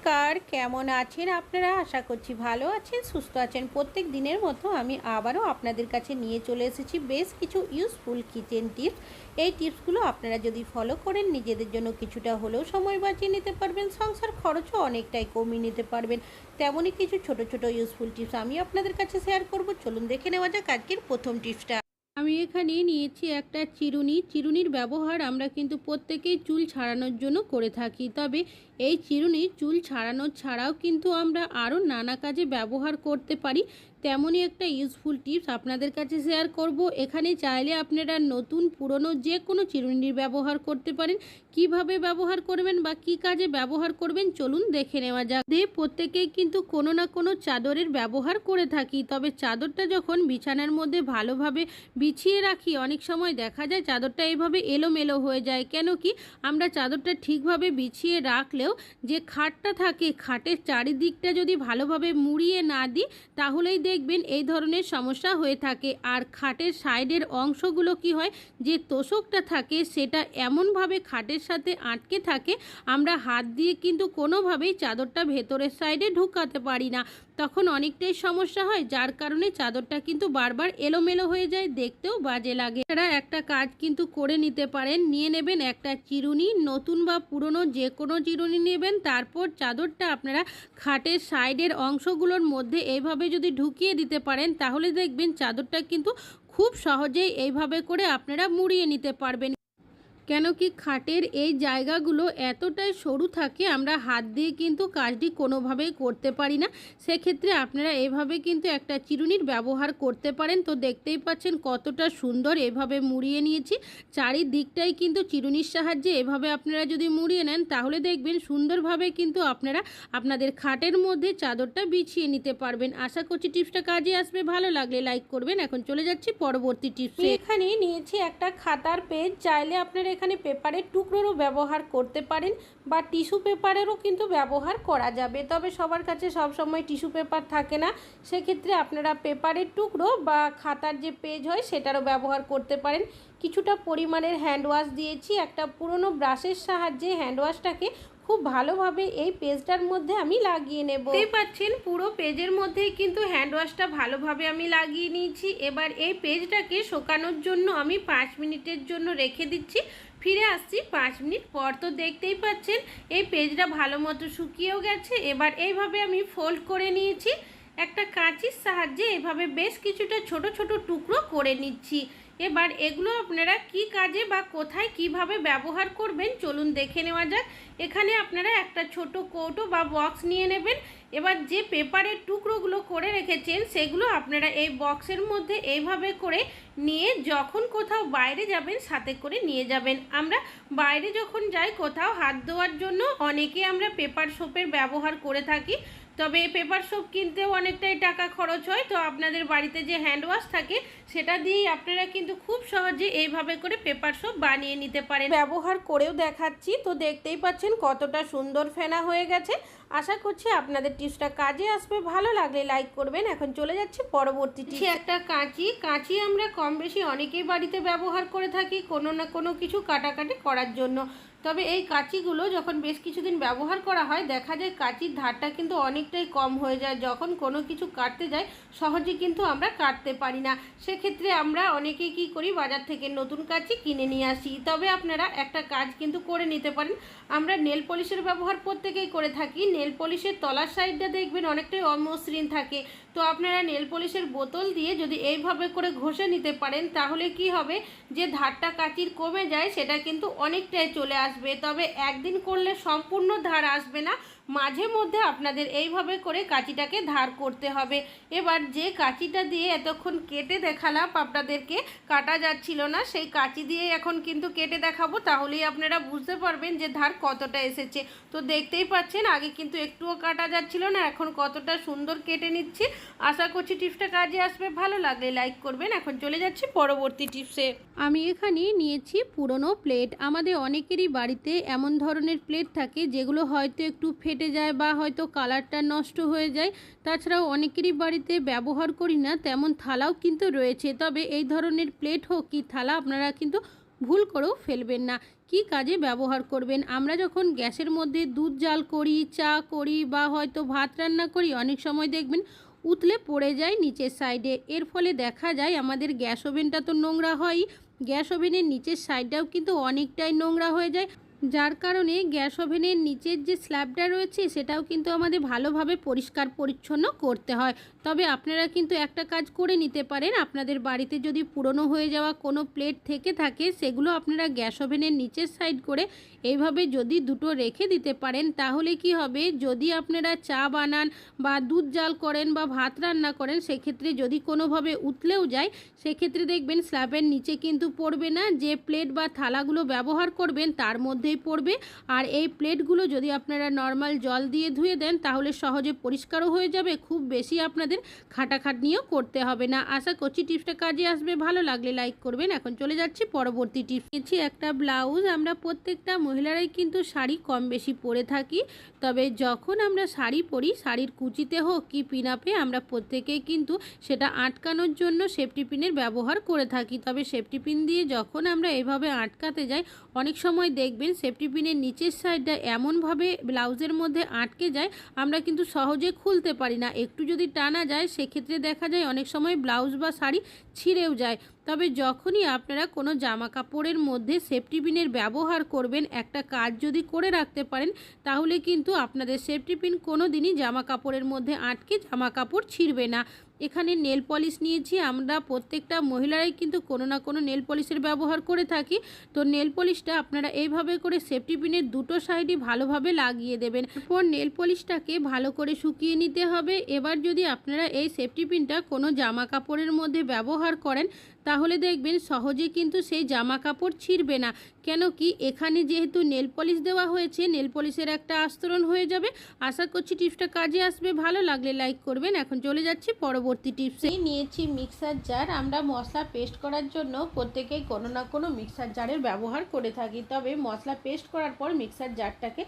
নমস্কার, কেমন আছেন আপনারা? আশা করছি ভালো আছেন, সুস্থ আছেন। প্রত্যেক দিনের মতো আমি আবারও আপনাদের কাছে নিয়ে চলে এসেছি বেশ কিছু ইউজফুল কিচেন টিপস এই টিপসগুলো আপনারা যদি ফলো করেন, নিজেদের জন্য কিছুটা হলেও সময় বাঁচিয়ে নিতে পারবেন, সংসার খরচও অনেকটাই কমিয়ে নিতে পারবেন। তেমনই কিছু ছোট ছোট ইউজফুল টিপস আমি আপনাদের কাছে শেয়ার করব। চলুন দেখে নেওয়া যাক আজকের প্রথম টিপসটা আমি এখানে নিয়েছি একটা চিরুনি। চিরুনির ব্যবহার আমরা কিন্তু প্রত্যেকেই চুল ছাড়ানোর জন্য করে থাকি। তবে এই চিরুনি চুল ছাড়ানো ছাড়াও কিন্তু আমরা আরও নানা কাজে ব্যবহার করতে পারি। তেমনই একটা ইউজফুল টিপস আপনাদের কাছে শেয়ার করব। এখানে চাইলে আপনারা নতুন, পুরনো যে কোনো চিরুনির ব্যবহার করতে পারেন। কীভাবে ব্যবহার করবেন বা কি কাজে ব্যবহার করবেন চলুন দেখে নেওয়া যাক। দিয়ে প্রত্যেকেই কিন্তু কোনো না কোনো চাদরের ব্যবহার করে থাকি, তবে চাদরটা যখন বিছানার মধ্যে ভালোভাবে বিছিয়ে রাখি, অনেক সময় দেখা যায় চাদরটা এইভাবে এলোমেলো হয়ে যায়। কেন কি আমরা চাদরটা ঠিকভাবে বিছিয়ে রাখলেও যে খাটটা থাকে, খাটের চারিদিকটা যদি ভালোভাবে মুড়িয়ে না দিই, তাহলেই দেখবেন এই ধরনের সমস্যা হয়ে থাকে। আর খাটের সাইডের অংশগুলো কি হয়, যে তোষকটা থাকে, সেটা এমনভাবে খাটের সাথে আটকে থাকে, আমরা হাত দিয়ে কিন্তু কোনোভাবেই চাদরটা ভেতরের সাইডে ঢুকাতে পারি না। তখন অনেকটাই সমস্যা হয়, যার কারণে চাদরটা কিন্তু বারবার এলোমেলো হয়ে যায়, দেখতেও বাজে লাগে। এরা একটা কাজ কিন্তু করে নিতে পারেন, নিয়ে নেবেন একটা চিরুনি, নতুন বা পুরনো যে কোনো চিরুনি নেবেন, তারপর চাদরটা আপনারা খাটের সাইডের অংশগুলোর মধ্যে এইভাবে যদি ঢুকিয়ে দিতে পারেন, তাহলে দেখবেন চাদরটা কিন্তু খুব সহজেই এইভাবে করে আপনারা মুড়িয়ে নিতে পারবেন। কেন কি খাটের এই জায়গাগুলো এতটাই সরু থাকে, আমরা হাত দিয়ে কিন্তু কাজটি কোনোভাবেই করতে পারি না। সেক্ষেত্রে আপনারা এভাবে কিন্তু একটা চিরুনির ব্যবহার করতে পারেন। তো দেখতেই পাচ্ছেন কতটা সুন্দর এভাবে মুড়িয়ে নিয়েছি। চারিদিকটাই কিন্তু চিরুনির সাহায্যে এভাবে আপনারা যদি মুড়িয়ে নেন, তাহলে দেখবেন সুন্দরভাবে কিন্তু আপনারা আপনাদের খাটের মধ্যে চাদরটা বিছিয়ে নিতে পারবেন। আশা করছি টিপসটা কাজে আসবে। ভালো লাগলে লাইক করবেন। এখন চলে যাচ্ছি পরবর্তী টিপসে। এখানে নিয়েছি একটা খাতার পেজ। চাইলে আপনারা এখানে পেপারের টুকরোরও ব্যবহার করতে পারেন বা টিস্যু পেপারেরও কিন্তু ব্যবহার করা যাবে। তবে সবার কাছে সব সময় টিস্যু পেপার থাকে না। সেক্ষেত্রে আপনারা পেপারের টুকরো বা খাতার যে পেজ হয় সেটারও ব্যবহার করতে পারেন। কিছুটা পরিমাণের হ্যান্ড ওয়াশ দিয়েছি। একটা পুরনো ব্রাশের সাহায্যে হ্যান্ড ওয়াশটাকে খুব ভালোভাবে এই পেজটার মধ্যে আমি লাগিয়ে নেব। দেখতেই পাচ্ছেন, পুরো পেজের মধ্যেই কিন্তু হ্যান্ড ওয়াশটা ভালোভাবে আমি লাগিয়ে নিয়েছি। এবার এই পেজটাকে শোকানোর জন্য আমি পাঁচ মিনিটের জন্য রেখে দিচ্ছি। ফিরে আসছি পাঁচ মিনিট পর। তো দেখতেই পাচ্ছেন, এই পেজটা ভালো মতো শুকিয়েও গেছে। এবার এইভাবে আমি ফোল্ড করে নিয়েছি। একটা কাঁচির সাহায্যে এভাবে বেশ কিছুটা ছোট ছোট টুকরো করে নিচ্ছি। এবার এগুলো আপনারা কি কাজে বা কোথায় কীভাবে ব্যবহার করবেন চলুন দেখে নেওয়া যাক। এখানে আপনারা একটা ছোট কৌটো বা বক্স নিয়ে নেবেন। এবার যে পেপারের টুকরোগুলো করে রেখেছেন সেগুলো আপনারা এই বক্সের মধ্যে এইভাবে করে নিয়ে যখন কোথাও বাইরে যাবেন সাথে করে নিয়ে যাবেন। আমরা বাইরে যখন যাই কোথাও হাত ধোয়ার জন্য অনেকে আমরা পেপার সোপের ব্যবহার করে থাকি। তবে পেপার সোপ কিনতেও অনেকটাই টাকা খরচ হয়। তো আপনাদের বাড়িতে যে হ্যান্ড ওয়াশ থাকে, সেটা দিয়েই আপনারা কিন্তু খুব সহজে এইভাবে করে পেপার সোপ বানিয়ে নিতে পারেন। ব্যবহার করেও দেখাচ্ছি, তো দেখতেই পাচ্ছেন কতটা সুন্দর ফেনা হয়ে গেছে। আশা করছি আপনাদের টিপসটা কাজে আসবে। ভালো লাগলে লাইক করবেন। এখন চলে যাচ্ছি পরবর্তী টিপস একটা কাঁচি কাঁচি আমরা কম বেশি অনেকেই বাড়িতে ব্যবহার করে থাকি কোনো না কোনো কিছু কাটাকাটি করার জন্য। তবে এই কাঁচিগুলো যখন বেশ কিছুদিন ব্যবহার করা হয়, দেখা যায় কাঁচির ধারটা কিন্তু অনেকটাই কম হয়ে যায়। যখন কোনো কিছু কাটতে যায়, সহজে কিন্তু আমরা কাটতে পারি না। সেক্ষেত্রে আমরা অনেকে কী করি, বাজার থেকে নতুন কাঁচি কিনে নিয়ে আসি। তবে আপনারা একটা কাজ কিন্তু করে নিতে পারেন। আমরা নেল পলিশের ব্যবহার প্রত্যেকেই করে থাকি। নেল পলিশের তলার সাইডটা দেখবেন অনেকটাই অমসৃণ থাকে। তো আপনারা নেল পলিশের বোতল দিয়ে যদি এইভাবে করে ঘষে নিতে পারেন, তাহলে কি হবে? যে ধারটা কাচির কমে যায়, সেটা কিন্তু অনেকটাই চলে আসবে। তবে একদিন করলে সম্পূর্ণ ধার আসবে না। মাঝে মধ্যে আপনাদের এইভাবে করে কাঁচিটাকে ধার করতে হবে। এবার যে কাঁচিটা দিয়ে এতক্ষণ কেটে দেখালাম আপনাদেরকে, কাটা যাচ্ছিল না। সেই কাঁচি দিয়ে এখন কিন্তু কেটে দেখাবো। তাহলেই আপনারা বুঝতে পারবেন যে ধার কতটা এসেছে। তো দেখতেই পাচ্ছেন, আগে কিন্তু একটুও কাটা যাচ্ছিল না, এখন কতটা সুন্দর কেটে নিচ্ছি। আশা করছি টিপসটা কাজে আসবে। ভালো লাগলে লাইক করবেন। এখন চলে যাচ্ছি পরবর্তী টিপসে। আমি এখানে নিয়েছি পুরনো প্লেট আমাদের অনেকেরই বাড়িতে এমন ধরনের প্লেট থাকে যেগুলো হয়তো একটু ফেটে যায় বা হয়তো কালারটা নষ্ট হয়ে যায়। তাছাড়াও অনেকেরই বাড়িতে ব্যবহার করি না, তেমন থালাও কিন্তু রয়েছে। তবে এই ধরনের প্লেট হোক কি থালা, আপনারা কিন্তু ভুল করেও ফেলবেন না। কি কাজে ব্যবহার করবেন? আমরা যখন গ্যাসের মধ্যে দুধ জাল করি, চা করি বা হয়তো ভাত রান্না করি, অনেক সময় দেখবেন উতলে পড়ে যায় নিচের সাইডে। এর ফলে দেখা যায় আমাদের গ্যাস ওভেনটা তো নোংরা হয় গ্যাস ওভেনের নিচের সাইডটাও কিন্তু অনেকটাই নোংরা হয়ে যায়। যার কারণে গ্যাস ওভেনের নিচের যে স্ল্যাবটা রয়েছে, সেটাও কিন্তু আমাদের ভালোভাবে পরিষ্কার পরিচ্ছন্ন করতে হয়। তবে আপনারা কিন্তু একটা কাজ করে নিতে পারেন। আপনাদের বাড়িতে যদি পুরনো হয়ে যাওয়া কোনো প্লেট থেকে থাকে, সেগুলো আপনারা গ্যাস ওভেনের নিচের সাইড করে এইভাবে যদি দুটো রেখে দিতে পারেন, তাহলে কি হবে? যদি আপনারা চা বানান বা দুধ জাল করেন বা ভাত রান্না করেন, সেক্ষেত্রে যদি কোনোভাবে উতলেও যায়, সেক্ষেত্রে দেখবেন স্ল্যাবের নিচে কিন্তু পড়বে না। যে প্লেট বা থালাগুলো ব্যবহার করবেন, তার মধ্যেই পড়বে। আর এই প্লেটগুলো যদি আপনারা নর্মাল জল দিয়ে ধুয়ে দেন, তাহলে সহজে পরিষ্কারও হয়ে যাবে। খুব বেশি আপনাদের খাটাখাটনিও করতে হবে না। আশা করছি টিপসটা কাজে আসবে। ভালো লাগলে লাইক করবেন। এখন চলে যাচ্ছি পরবর্তী টিপস। নিয়েছি একটা ব্লাউজ। আমরা প্রত্যেকটা মহিলারাই কিন্তু শাড়ি কম বেশি পরে থাকি। তবে যখন আমরা শাড়ি পরি, শাড়ির কুচিতে হোক কি পিনাপে আমরা প্রত্যেকেই কিন্তু সেটা আটকানোর জন্য সেফটি পিনের ব্যবহার করে থাকি। তবে সেফটি পিন দিয়ে যখন আমরা এভাবে আটকাতে যাই, অনেক সময় দেখবেন সেফটি পিনের নিচের সাইডটা এমনভাবে ব্লাউজের মধ্যে আটকে যায়, আমরা কিন্তু সহজে খুলতে পারি না। একটু যদি টানা যায়, সেক্ষেত্রে দেখা যায় অনেক সময় ব্লাউজ বা শাড়ি ছিঁড়েও যায়। তবে যখনই আপনারা কোনো জামা কাপড়ের মধ্যে সেফটি পিনের ব্যবহার করবেন, একটা কাজ যদি করে রাখতে পারেন, তাহলে কিন্তু আপনাদের সেফটি পিন কোনো দিনই জামা কাপড়ের মধ্যে আটকে জামা কাপড় ছিঁড়বে না। এখানে নেল পলিশ নিয়েছি। আমরা প্রত্যেকটা মহিলারাই কিন্তু কোনো না কোনো নেল পলিশের ব্যবহার করে থাকি। তো নেল পলিশটা আপনারা এইভাবে করে সেফটি পিনের দুটো সাইডই ভালোভাবে লাগিয়ে দেবেন। এরপর নেল পলিশটাকে ভালো করে শুকিয়ে নিতে হবে। এবার যদি আপনারা এই সেফটি পিনটা কোনো জামা কাপড়ের মধ্যে ব্যবহার করেন তাহলে দেখবেন সহজে কিন্তু সেই জামা কাপড় ছিঁড়বে না। কেন কি এখানে যেহেতু নেল পলিশ দেওয়া হয়েছে, নেল পলিশের একটা আস্তরণ হয়ে যাবে। আশা করছি টিপসটা কাজে আসবে। ভালো লাগলে লাইক করবেন। এখন চলে যাচ্ছি পরবর্তী টিপসে। নিয়েছি মিক্সার জার। আমরা মশলা পেস্ট করার জন্য প্রত্যেকেই কোনো না কোনো মিক্সার জারের ব্যবহার করে থাকি। তবে মশলা পেস্ট করার পর মিক্সার জারটাকে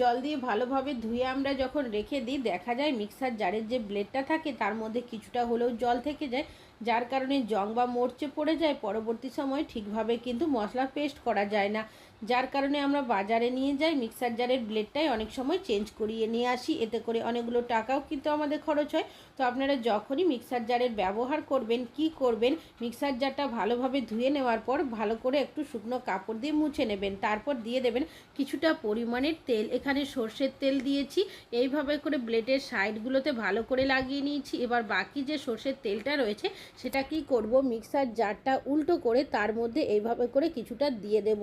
জল দিয়ে ভালোভাবে ধুয়ে আমরা যখন রেখে দিই, দেখা যায় মিক্সার জারের যে ব্লেডটা থাকে, তার মধ্যে কিছুটা হলেও জল থেকে যায়। যার কারণে জং বা মরচে পড়ে যায়, পরবর্তী সময় ঠিকভাবে কিন্তু মশলা পেস্ট করা যায় না। যার কারণে আমরা বাজারে নিয়ে যাই মিক্সার জারের ব্লেডটাই অনেক সময় চেঞ্জ করিয়ে নিয়ে আসি। এতে করে অনেকগুলো টাকাও কিন্তু আমাদের খরচ হয়। তো আপনারা যখনই মিক্সার জারের ব্যবহার করবেন, কি করবেন মিক্সার জারটা ভালোভাবে ধুয়ে নেওয়ার পর ভালো করে একটু শুকনো কাপড় দিয়ে মুছে নেবেন। তারপর দিয়ে দেবেন কিছুটা পরিমাণের তেল। এখানে সর্ষের তেল দিয়েছি। এইভাবে করে ব্লেডের সাইডগুলোতে ভালো করে লাগিয়ে নিয়েছি। এবার বাকি যে সর্ষের তেলটা রয়েছে, সেটা কি করব? মিক্সার জারটা উল্টো করে তার মধ্যে এইভাবে করে কিছুটা দিয়ে দেব।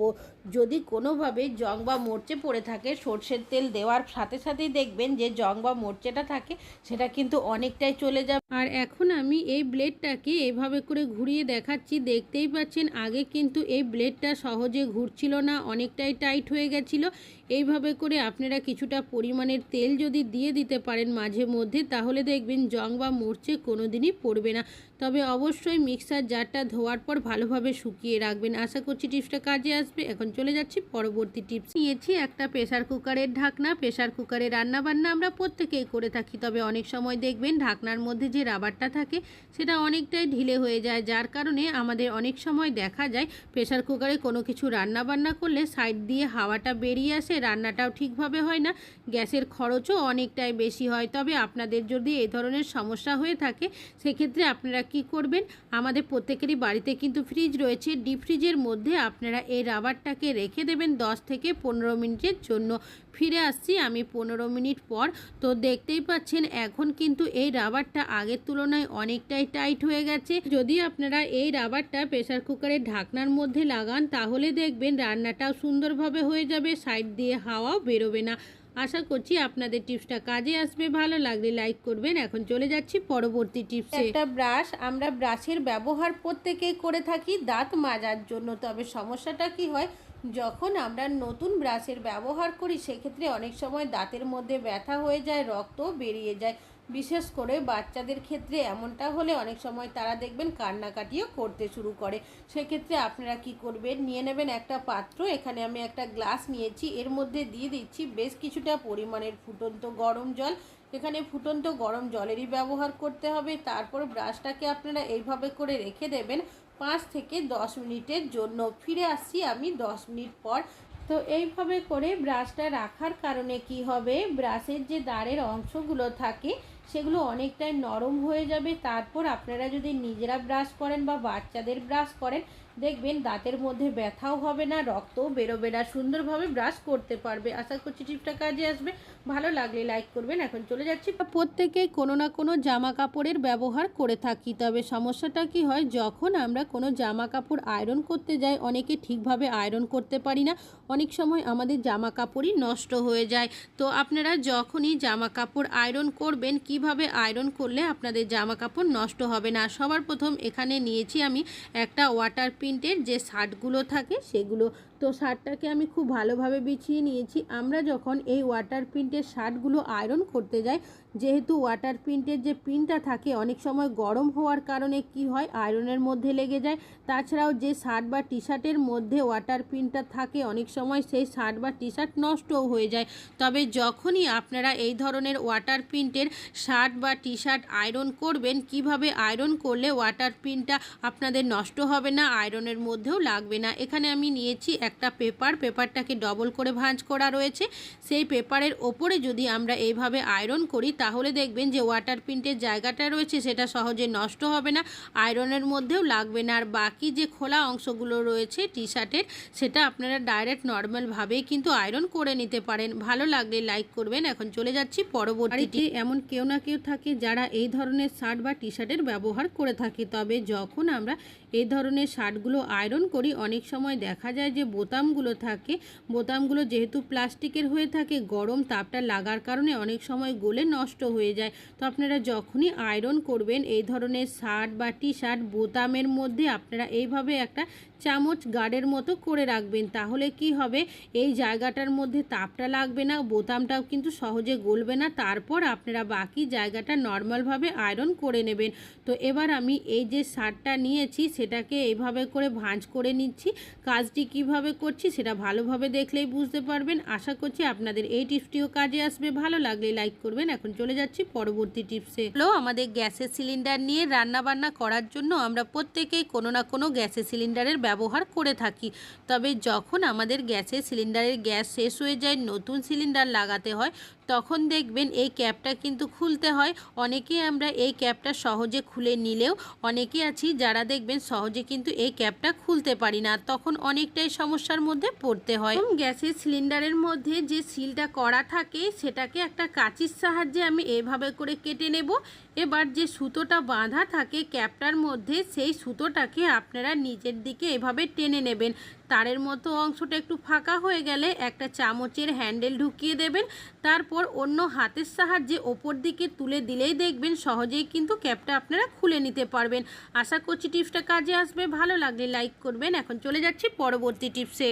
যদি কোনোভাবে জং বা মরচে পড়ে থাকে, সর্ষের তেল দেওয়ার সাথে সাথেই দেখবেন যে জং বা মরচেটা থাকে, সেটা কিন্তু অনেকটাই চলে যাবে। আর এখন আমি এই ব্লেডটাকে এভাবে করে ঘুরিয়ে দেখাচ্ছি, দেখতেই পাচ্ছেন আগে কিন্তু এই ব্লেডটা সহজে ঘুরছিল না, অনেকটাই টাইট হয়ে গেছিল। এইভাবে করে আপনারা কিছুটা পরিমাণের তেল যদি দিয়ে দিতে পারেন মাঝে মধ্যে, তাহলে দেখবেন জং বা মরচে কোনো দিনই পড়বে না। তবে অবশ্যই মিক্সার জারটা ধোয়ার পর ভালোভাবে শুকিয়ে রাখবেন। আশা করছি টিপসটা কাজে আসবে। এখন চলে যাচ্ছি পরবর্তী টিপস। নিয়েছি একটা প্রেশার কুকারের ঢাকনা। প্রেশার কুকারে রান্নাবান্না আমরা প্রত্যেকেই করে থাকি। তবে অনেক সময় দেখবেন ঢাকনার মধ্যে যে রাবারটা থাকে, সেটা অনেকটাই ঢিলে হয়ে যায়। যার কারণে আমাদের অনেক সময় দেখা যায় প্রেশার কুকারে কোনো কিছু রান্নাবান্না করলে সাইড দিয়ে হাওয়াটা বেরিয়ে আসে রান্নাটাও ঠিকভাবে হয় না, গ্যাসের খরচও অনেকটাই বেশি হয়। তবে আপনাদের যদি এই ধরনের সমস্যা হয়ে থাকে, সেক্ষেত্রে আপনারা কি করবেন? আমাদের প্রত্যেকেরই বাড়িতে কিন্তু ফ্রিজ রয়েছে। ডিপ ফ্রিজের মধ্যে আপনারা এই রাবারটাকে রেখে দেবেন দশ থেকে পনেরো মিনিটের জন্য। ফিরে আসছি আমি পনেরো মিনিট পর। তো দেখতেই পাচ্ছেন, এখন কিন্তু এই রাবারটা আগের তুলনায় অনেকটাই টাইট হয়ে গেছে। যদি আপনারা এই রাবারটা প্রেসার কুকারের ঢাকনার মধ্যে লাগান, তাহলে দেখবেন রান্নাটাও সুন্দরভাবে হয়ে যাবে, সাইড দিয়ে হাওয়াও বেরোবে না। আশা করছি আপনাদের টিপসটা কাজে আসবে। ভালো লাগলে লাইক করবেন। এখন চলে যাচ্ছি পরবর্তী টিপসে। একটা ব্রাশ, আমরা ব্রাশের ব্যবহার প্রত্যেকেই করে থাকি দাঁত মাজার জন্য। তবে সমস্যাটা কি হয় যখন আমরা নতুন ব্রাশের ব্যবহার করি, সেক্ষেত্রে অনেক সময় দাঁতের মধ্যে ব্যথা হয়ে যায় রক্তও বেরিয়ে যায়। বিশেষ করে বাচ্চাদের ক্ষেত্রে এমনটা হলে অনেক সময় তারা দেখবেন কান্নাকাটিও করতে শুরু করে। সেক্ষেত্রে আপনারা কি করবেন? নিয়ে নেবেন একটা পাত্র, এখানে আমি একটা গ্লাস নিয়েছি। এর মধ্যে দিয়ে দিচ্ছি বেশ কিছুটা পরিমাণের ফুটন্ত গরম জল। এখানে ফুটন্ত গরম জলেরই ব্যবহার করতে হবে। তারপর ব্রাশটাকে আপনারা এইভাবে করে রেখে দেবেন। পাঁচ থেকে দশ মিনিটের জন্য। ফিরে আসছি আমি দশ মিনিট পর। তো এইভাবে করে ব্রাশটা রাখার কারণে কি হবে? ব্রাশের যে দাঁড়ের অংশগুলো থাকে, সেগুলো অনেকটাই নরম হয়ে যাবে। তারপর আপনারা যদি নিজেরা ব্রাশ করেন বা বাচ্চাদের ব্রাশ করেন, দেখবেন দাঁতের মধ্যে ব্যথাও হবে না, রক্তও বেরোবে না। সুন্দরভাবে ব্রাশ করতে পারবে। আশা করছি টিপটা কাজে আসবে। ভালো লাগলে লাইক করবেন। এখন চলে যাচ্ছি। প্রত্যেকেই কোনো না কোনো জামা কাপড়ের ব্যবহার করে থাকি, তবে সমস্যাটা কি হয়, যখন আমরা কোনো জামা কাপড় আয়রন করতে যাই, অনেকে ঠিকভাবে আয়রন করতে পারি না। অনেক সময় আমাদের জামা কাপড়ই নষ্ট হয়ে যায়। তো আপনারা যখনই জামা কাপড় আয়রন করবেন, কীভাবে আয়রন করলে আপনাদের জামা কাপড় নষ্ট হবে না? সবার প্রথম এখানে নিয়েছি আমি একটা ওয়াটার প্রিন্টের যে শার্টগুলো থাকে, সেগুলো তো শার্টটাকে আমি খুব ভালোভাবে বিছিয়ে নিয়েছি। আমরা যখন এই ওয়াটার প্রিন্টের শার্টগুলো আয়রন করতে যাই, যেহেতু ওয়াটার প্রিন্টের যে প্রিন্টটা থাকে, অনেক সময় গরম হওয়ার কারণে কি হয় আয়রনের মধ্যে লেগে যায়। তাছাড়াও যে শার্ট বা টি শার্টের মধ্যে ওয়াটার প্রিন্টটা থাকে, অনেক সময় সেই শার্ট বা টি শার্ট নষ্টও হয়ে যায়। তবে যখনই আপনারা এই ধরনের ওয়াটার প্রিন্টের শার্ট বা টি শার্ট আয়রন করবেন, কীভাবে আয়রন করলে ওয়াটার প্রিন্টটা আপনাদের নষ্ট হবে না আয়রনের মধ্যেও লাগবে না, এখানে আমি নিয়েছি একটা পেপার, পেপারটাকে ডবল করে ভাঁজ করা রয়েছে। সেই পেপারের ওপরে যদি আমরা এইভাবে আয়রন করি, তাহলে দেখবেন যে ওয়াটার প্রিন্টের জায়গাটা রয়েছে, সেটা সহজে নষ্ট হবে না। আয়রনের মধ্যেও লাগবে না। আর বাকি যে খোলা অংশগুলো রয়েছে টি শার্টের সেটা আপনারা ডাইরেক্ট নর্মালভাবেই কিন্তু আয়রন করে নিতে পারেন। ভালো লাগলে লাইক করবেন। এখন চলে যাচ্ছি পরবর্তীটি এমন কেউ না কেউ থাকে যারা এই ধরনের শার্ট বা টি শার্টের ব্যবহার করে থাকে। তবে যখন আমরা এই ধরনের শার্টগুলো আয়রন করি। অনেক সময় দেখা যায় যে বোতামগুলো থাকে, বোতামগুলো যেহেতু প্লাস্টিকের হয়ে থাকে, গরম তাপটা লাগার কারণে অনেক সময় গলে নষ্ট হয়ে যায়। তো আপনারা যখনই আয়রন করবেন, এই ধরনের শার্ট বা টি শার্ট বোতামের মধ্যে আপনারা এইভাবে একটা চামচ গার্ডের মতো করে রাখবেন, তাহলে কি হবে? এই জায়গাটার মধ্যে তাপটা লাগবে না, বোতামটাও কিন্তু সহজে গলবে না। তারপর আপনারা বাকি জায়গাটা নর্মালভাবে আয়রন করে নেবেন। তো এবার আমি এই যে শার্টটা নিয়েছি, সেটাকে এইভাবে করে ভাঁজ করে নিচ্ছি। কাজটি কীভাবে করছি সেটা ভালোভাবে দেখলেই বুঝতে পারবেন। আশা করছি আপনাদের এই টিপসটিও কাজে আসবে। ভালো লাগলে লাইক করবেন। এখন চলে যাচ্ছি পরবর্তী টিপসে। হলো আমাদের গ্যাসের সিলিন্ডার নিয়ে রান্না বান্না করার জন্য আমরা প্রত্যেকেই কোনো না কোনো গ্যাসের সিলিন্ডারের ব্যবহার করে থাকি। তবে যখন আমাদের গ্যাসের সিলিন্ডারের গ্যাস শেষ হয়ে যায়, নতুন সিলিন্ডার লাগাতে হয়, তখন দেখবেন এই ক্যাপটা কিন্তু খুলতে হয়। অনেকেই আমরা এই ক্যাপটা সহজে খুলে নিলেও অনেকে আছি যারা দেখবেন সহজে কিন্তু এই ক্যাপটা খুলতে পারি না। তখন অনেকটাই সমস্যার মধ্যে পড়তে হয়। গ্যাসের সিলিন্ডারের মধ্যে যে সিলটা করা থাকে, সেটাকে একটা কাঁচির সাহায্যে আমি এভাবে করে কেটে নেব। এবার যে সুতোটা বাঁধা থাকে ক্যাপটার মধ্যে, সেই সুতোটাকে আপনারা নিজের দিকে এভাবে টেনে নেবেন। তারের মতো অংশটা একটু ফাঁকা হয়ে গেলে একটা চামচের হ্যান্ডেল ঢুকিয়ে দেবেন। তারপর অন্য হাতের সাহায্যে ওপর দিকে তুলে দিলেই দেখবেন সহজেই কিন্তু ক্যাপটা আপনারা খুলে নিতে পারবেন। আশা করছি টিপসটা কাজে আসবে। ভালো লাগলে লাইক করবেন। এখন চলে যাচ্ছি পরবর্তী টিপসে।